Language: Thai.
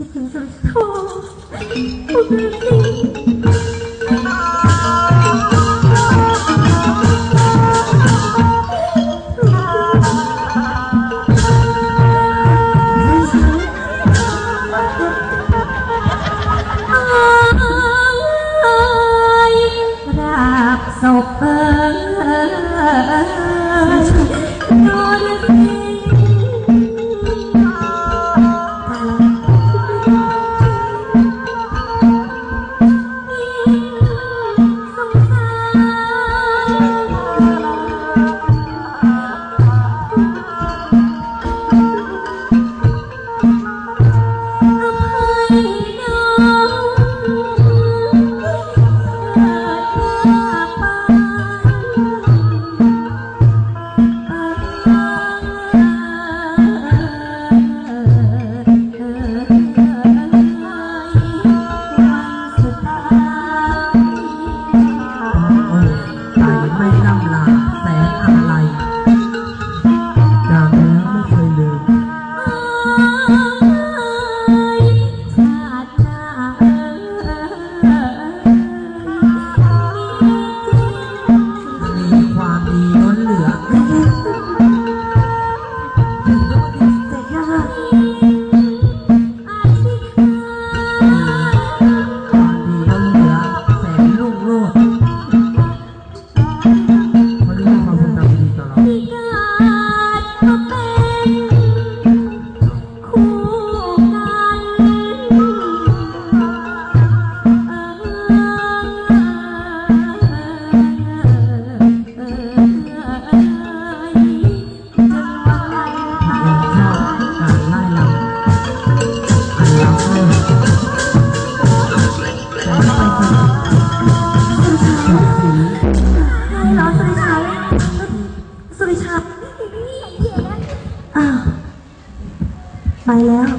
คิดถึงสาโทขอบคุณจริงศพเอ่ย อ้าวไปแล้ว